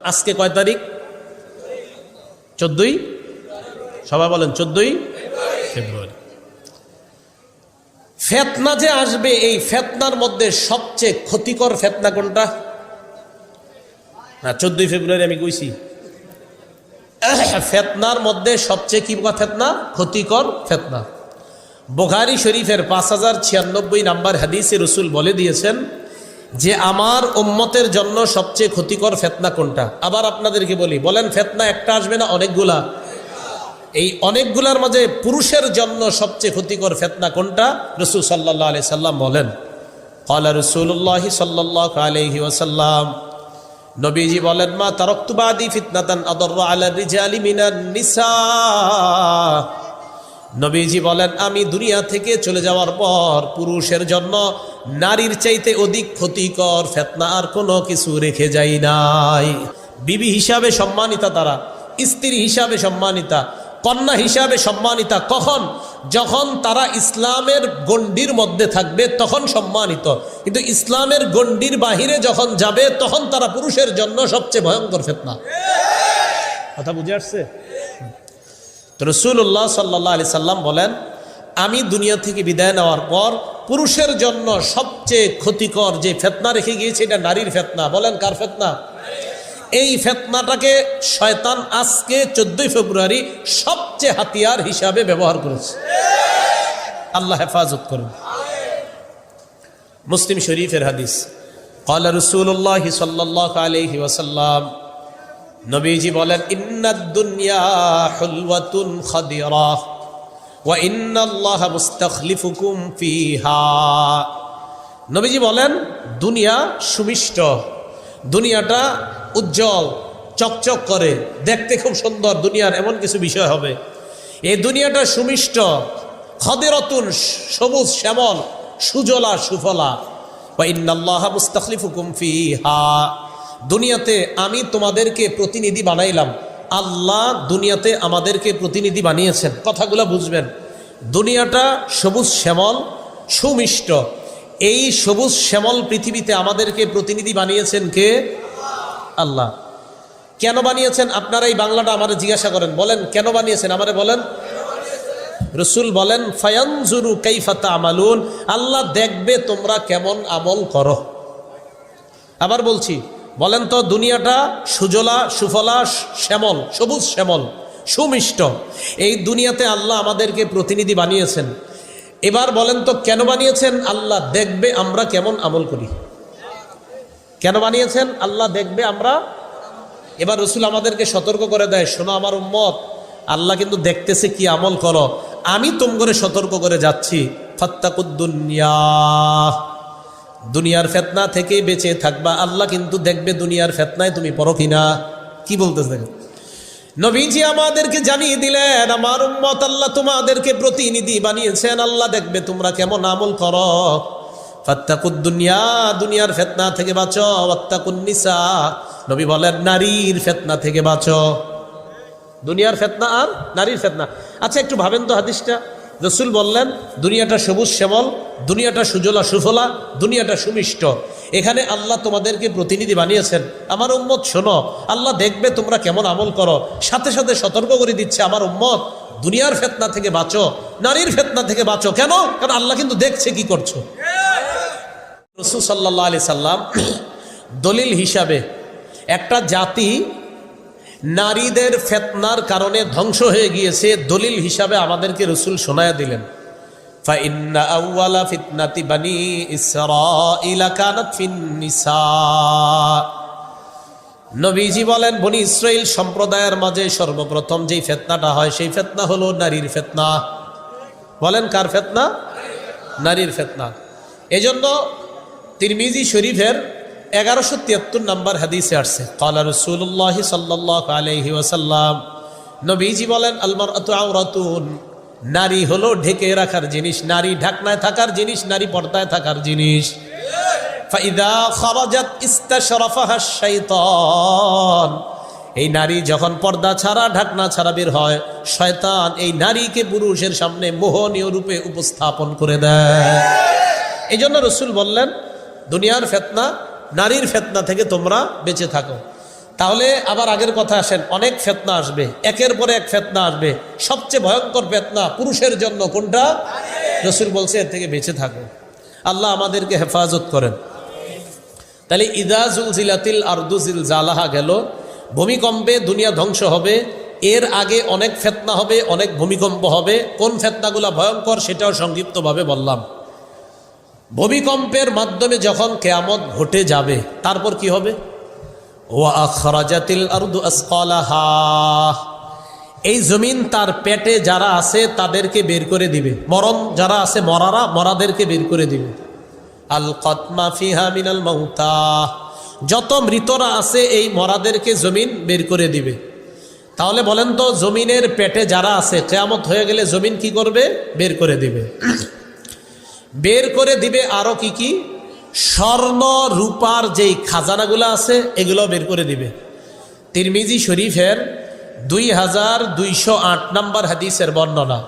আজকে কয় তারিখ? চোদ্দই? সবাই বলেন চোদ্দই? ফেব্রুয়ারি। ফেতনা যে আসবে এই ফেতনার মধ্যে সবচেয়ে ক্ষতিকর ফেতনা কোনটা? না চোদ্দই ফেব্রুয়ারি আমি কইছি। ফেতনার মধ্যে সবচেয়ে কি ফেতনা? ক্ষতিকর ফেতনা। বোখারি শরীফের পাঁচ হাজার ছিয়ানব্বই নাম্বার হাদিসে রসুল বলে দিয়েছেন যে আমার উম্মতের জন্য সবচেয়ে ক্ষতিকর ফেতনা কোনটা? আবার আপনাদেরকে বলি, বলেন ফেতনা একটা আসবে না অনেকগুলা? এই অনেকগুলার মাঝে পুরুষের জন্য সবচেয়ে ক্ষতিকর ফেতনা কোনটা? রসুল সাল্লাহ আলি সাল্লাম বলেন কলা রসুল্লাহ সাল্লাহ আলহি ওসাল্লাম নবীজি বলেন, মা তারক্তুবাদি ফিতনাতান আদর আলা মিনান নিসা। নবীজি বলেন, আমি দুনিয়া থেকে চলে যাওয়ার পর পুরুষের জন্য নারীর চাইতে অধিক ক্ষতিকর ফেতনা আর কোনো কিছু রেখে যাই নাই। বিবি হিসাবে সম্মানিতা তারা, স্ত্রী হিসাবে সম্মানিতা, কন্যা হিসাবে সম্মানিতা, কখন? যখন তারা ইসলামের গণ্ডির মধ্যে থাকবে তখন সম্মানিত। কিন্তু ইসলামের গণ্ডির বাহিরে যখন যাবে তখন তারা পুরুষের জন্য সবচেয়ে ভয়ঙ্কর ফেতনা। কথা বুঝে আসছে? রসুল্লাহ সাল্লাহ আলি সাল্লাম বলেন আমি দুনিয়া থেকে বিদায় নেওয়ার পর পুরুষের জন্য সবচেয়ে ক্ষতিকর যে ফেতনা রেখে গিয়েছে এটা নারীর ফেতনা বলেন কার ফেতনা এই ফেতনাটাকে শয়তান আজকে চোদ্দই ফেব্রুয়ারি সবচেয়ে হাতিয়ার হিসাবে ব্যবহার করেছে আল্লাহ হেফাজত করুন মুসলিম শরীফের হাদিস قال رسول الله صلى الله عليه وسلم নবীজি বলেন, ইন্নাদ দুনিয়া হুলওয়াতুন খাদিরা ওয়া ইন্নাল্লাহা মুস্তাখলিফুকুম ফিহা। নবীজি বলেন, দুনিয়া সুমিষ্ট, দুনিয়াটা উজ্জ্বল, চকচক করে, দেখতে খুব সুন্দর, দুনিয়ার এমন কিছু বিষয় হবে। এই দুনিয়াটা সুমিষ্ট, খদেরতুন সবুজ শ্যামল, সুজলা সুফলা। বা ইন্নাল্লাহা মুস্তাখলিফুকুম ফিহা। দুনিয়াতে আমি তোমাদেরকে প্রতিনিধি বানাইলাম। আল্লাহ দুনিয়াতে আমাদেরকে প্রতিনিধি বানিয়েছেন। কথাগুলো বুঝবেন। দুনিয়াটা সবুজ শ্যামল, সুমিষ্ট। এই সবুজ শ্যামল পৃথিবীতে আমাদেরকে প্রতিনিধি বানিয়েছেন কে? আল্লাহ। কেন বানিয়েছেন? আপনারা এই বাংলাটা আমারে জিজ্ঞাসা করেন। বলেন, কেন বানিয়েছেন? আমারে বলেন। রসুল বলেন, ফায়ানজুরু কাইফাতা আমালুন আল্লাহ দেখবে তোমরা কেমন আমল করো। আবার বলছি বলেন তো, দুনিয়াটা সুজলা, সুফলা, শ্যামল, সবুজ শ্যামল, সুমিষ্ট। এই দুনিয়াতে আল্লাহ আমাদেরকে প্রতিনিধি বানিয়েছেন। এবার বলেন তো, কেন বানিয়েছেন? আল্লাহ দেখবে আমরা কেমন আমল করি। কেন বানিয়েছেন? আল্লাহ দেখবে আমরা। এবার রসুল আমাদেরকে সতর্ক করে দেয়, শোনো আমার উম্মত, আল্লাহ কিন্তু দেখতেছে কি আমল করো। আমি তোম করে সতর্ক করে যাচ্ছি। ফত্তাকুদ্দুনিয়া দুনিয়ার ফেতনা থেকে বেঁচে থাকবা। আল্লাহ কিন্তু দেখবে দুনিয়ার ফেতনায় তুমি পড়ো কিনা। কি বলতেছে নবীজি আমাদেরকে জানিয়ে দিলেন, আমার উম্মত আল্লাহ তোমাদেরকে প্রতিনিধি বানিয়েছেন। আল্লাহ দেখবে তোমরা কেমন আমল করো। ফাত্তাকুদ্দুনিয়া দুনিয়ার ফেতনা থেকে বাঁচো। ওয়াত্তাকুন্নিসা নবী বলেন, নারীর ফেতনা থেকে বাঁচো। দুনিয়ার ফেতনা আর নারীর ফেতনা। আচ্ছা একটু ভাবেন তো হাদিসটা। রসুল বললেন, দুনিয়াটা সবুজ শ্যামল, দুনিয়াটা সুজলা সুফলা, দুনিয়াটা সুমিষ্ট। এখানে আল্লাহ তোমাদেরকে প্রতিনিধি বানিয়েছেন। আমার উম্মত শোনো, আল্লাহ দেখবে তোমরা কেমন আমল করো। সাথে সাথে সতর্ক করে দিচ্ছে, আমার উম্মত, দুনিয়ার ফেতনা থেকে বাঁচো, নারীর ফেতনা থেকে বাঁচো। কেন? কারণ আল্লাহ কিন্তু দেখছে কি করছ। রসুল সাল্লাহ আলি সাল্লাম দলিল হিসাবে একটা জাতি নারীদের ফেতনার কারণে ধ্বংস হয়ে গিয়েছে, দলিল হিসাবে আমাদেরকে রসুল শোনায়া দিলেন। নবীজি বলেন, বনি ইসরায়েল সম্প্রদায়ের মাঝে সর্বপ্রথম যেই ফেতনাটা হয়, সেই ফেতনা হলো নারীর ফেতনা। বলেন, কার ফেতনা? নারীর ফেতনা। এজন্য তিরমিজি শরীফের এগারোশো তিয়াত্তর নম্বর হাদিসে আসছে, কালা রসুল্লাহ সাল্লাহ আলহি ওয়াসাল্লাম, নবীজি বলেন আলমার আউরাতুন নারী হলো ঢেকে রাখার জিনিস, নারী ঢাকনায় থাকার জিনিস, নারী পর্দায় থাকার জিনিস। ফাইদা খরাজাত ইস্তাশরাফাহা শাইতান, এই নারী যখন পর্দা ছাড়া, ঢাকনা ছাড়া বের হয়, শয়তান এই নারীকে পুরুষের সামনে মোহনীয় রূপে উপস্থাপন করে দেয়। এই জন্য রসুল বললেন, দুনিয়ার ফেতনা নারীর ফেতনা থেকে তোমরা বেঁচে থাকো। তাহলে আবার আগের কথা আসেন, অনেক ফেতনা আসবে, একের পরে এক ফেতনা আসবে। সবচেয়ে ভয়ঙ্কর ফেতনা পুরুষের জন্য কোনটা? রসুল বলছে, এর থেকে বেঁচে থাকো। আল্লাহ আমাদেরকে হেফাজত করেন। তাহলে ইদাজুল জিলাতিল আর্দুজিল জালাহা গেল, ভূমিকম্পে দুনিয়া ধ্বংস হবে, এর আগে অনেক ফেতনা হবে, অনেক ভূমিকম্প হবে। কোন ফেতনাগুলো ভয়ঙ্কর সেটাও সংক্ষিপ্তভাবে বললাম। ভূমিকম্পের মাধ্যমে যখন কেয়ামত ঘটে যাবে, তারপর কি হবে? এই জমিন তার পেটে যারা আছে, তাদেরকে বের করে দিবে। মরণ যারা আছে, মরারা মরাদেরকে বের করে দিবে। আল কতমা ফিহা মিনাল যত মৃতরা আছে, এই মরাদেরকে জমিন বের করে দিবে। তাহলে বলেন তো, জমিনের পেটে যারা আছে, কেয়ামত হয়ে গেলে জমিন কি করবে? বের করে দিবে। বের করে দিবে আরও কি কি? স্বর্ণ, রূপার যেই খাজানাগুলো আছে, এগুলো বের করে দিবে। তিরমিজি শরীফের দুই হাজার দুইশো আট নম্বর হাদিসের বর্ণনা।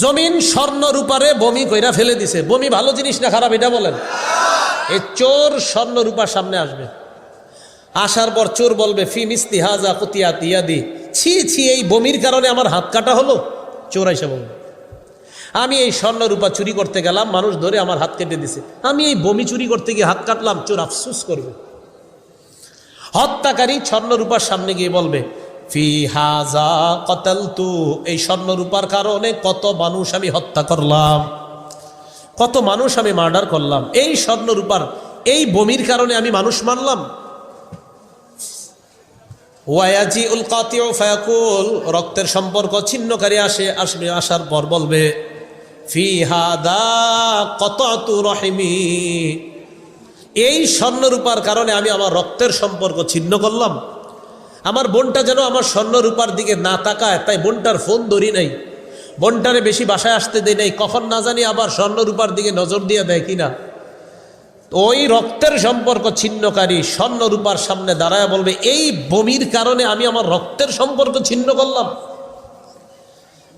জমিন স্বর্ণ, রূপারে বমি কইরা ফেলে দিছে। বমি ভালো জিনিস না খারাপ, এটা বলেন? এ চোর স্বর্ণ, রূপার সামনে আসবে। আসার পর চোর বলবে, ফি মিস্তি হাজা কতিয়া তিয়াদি। ছি ছি, এই বমির কারণে আমার হাত কাটা হলো? চোর এসে বলবে। আমি এই স্বর্ণ রূপা চুরি করতে গেলাম, মানুষ ধরে আমার হাত কেটে দিছে। আমি এই বমি চুরি করতে গিয়ে হাত কাটলাম, চোর আফসুস করবে। হত্যাকারী স্বর্ণ রূপার সামনে গিয়ে বলবে, ফি হাজা কতাল তু এই স্বর্ণ রূপার কারণে কত মানুষ আমি হত্যা করলাম, কত মানুষ আমি মার্ডার করলাম। এই স্বর্ণ রূপার এই বমির কারণে আমি মানুষ মারলাম। ওয়াজি উল কাতিও ফায়াকুল, রক্তের সম্পর্ক ছিন্নকারী আসে, আসবে, আসার পর বলবে ফি হাদা কত রহিমি। এই স্বর্ণরূপার কারণে আমি আমার রক্তের সম্পর্ক ছিন্ন করলাম। আমার বোনটা যেন আমার স্বর্ণরূপার দিকে না তাকায়, তাই বোনটার ফোন ধরি নাই। বোনটারে বেশি বাসায় আসতে দেয় নাই, কখন না জানি আবার স্বর্ণরূপার দিকে নজর দিয়ে দেয় কিনা। ওই রক্তের সম্পর্ক ছিন্নকারী স্বর্ণরূপার সামনে দাঁড়ায় বলবে, এই বমির কারণে আমি আমার রক্তের সম্পর্ক ছিন্ন করলাম।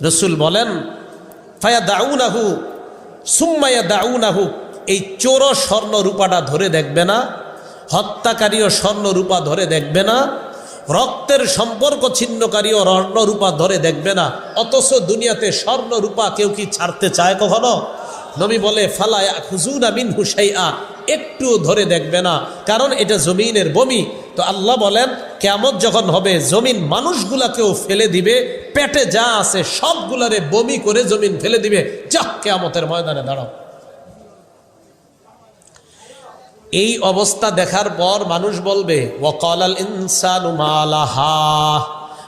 রসুল বলেন ফায়া দাউনাহু সুম্মায়া দাউনাহু এই চোর স্বর্ণ রূপাটা ধরে দেখবে না, হত্যাকারীও স্বর্ণ রূপা ধরে দেখবে না, রক্তের সম্পর্ক ছিন্নকারীও রূপা ধরে দেখবে না, অথচ দুনিয়াতে স্বর্ণ রূপা কেউ কি ছাড়তে চায় কখনো? নবী বলে ফালায়া খুজুনা মিন হুসাইয়া একটু ধরে দেখবে না, কারণ এটা জমিনের বমি তো আল্লাহ বলেন কেমত যখন হবে, জমিন মানুষগুলাকেও ফেলে দিবে, পেটে যা আছে সবগুলারে বমি করে জমিন ফেলে দিবে। যাহ কেয়ামতের ময়দানে দাঁড়াও। এই অবস্থা দেখার পর মানুষ বলবে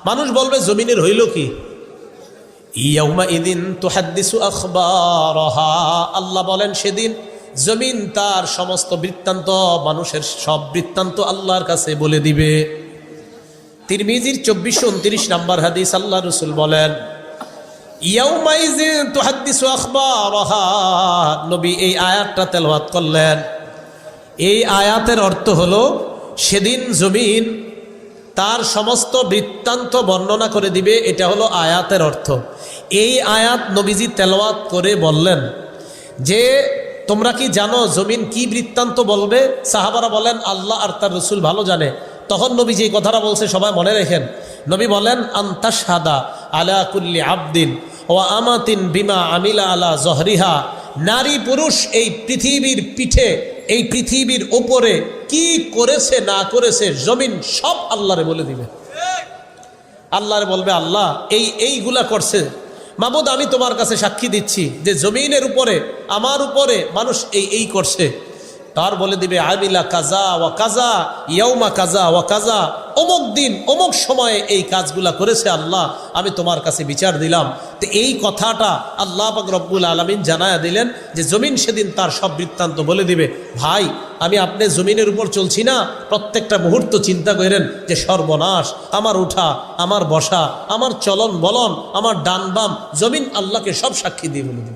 মানুষ বলবে, জমিনের হইল কি? আল্লাহ বলেন, সেদিন জমিন তার সমস্ত বৃত্তান্ত, মানুষের সব বৃত্তান্ত আল্লাহর কাছে বলে দিবে। তিরমিজির চব্বিশশো উনত্রিশ নাম্বার হাদিস আল্লাহ রসুল বলেন নবী এই আয়াতটা তেলাওয়াত করলেন। এই আয়াতের অর্থ হলো, সেদিন জমিন তার সমস্ত বৃত্তান্ত বর্ণনা করে দিবে, এটা হলো আয়াতের অর্থ। এই আয়াত নবীজি তেলাওয়াত করে বললেন যে তোমরা কি জানো জমিন কি বৃত্তান্ত বলবে? সাহাবারা বলেন, আল্লাহ আর তার রসুল ভালো জানে। তখন নবী যে কথাটা বলছে, সবাই মনে রেখেন। নবী বলেন আন্তাস হাদা আলা কুল্লি আবদিন ও আমাতিন বিমা আমিলা আলা জহরিহা। নারী পুরুষ এই পৃথিবীর পিঠে, এই পৃথিবীর ওপরে কি করেছে, না করেছে, জমিন সব আল্লাহরে বলে দিবে। আল্লাহরে বলবে, আল্লাহ, এই, এইগুলা করছে। মামুদ আমি তোমার কাছে সাক্ষী দিচ্ছি যে জমিনের উপরে, আমার উপরে মানুষ এই এই করছে। তার বলে দিবে, আমিলা কাজা ওয়া কাজা, ইয়াউমা কাজা ওয়া কাজা। অমুক দিন, অমুক সময়ে এই কাজগুলা করেছে আল্লাহ, আমি তোমার কাছে বিচার দিলাম। তো এই কথাটা আল্লাহ পাক রব্বুল আলমিন জানায়া দিলেন যে, জমিন সেদিন তার সব বৃত্তান্ত বলে দিবে। ভাই, আমি আপনি জমিনের উপর চলছি না, প্রত্যেকটা মুহূর্ত চিন্তা করেন যে, সর্বনাশ, আমার উঠা, আমার বসা, আমার চলন বলন, আমার ডান বাম, জমিন আল্লাহকে সব সাক্ষী দিয়ে বলে দিবে।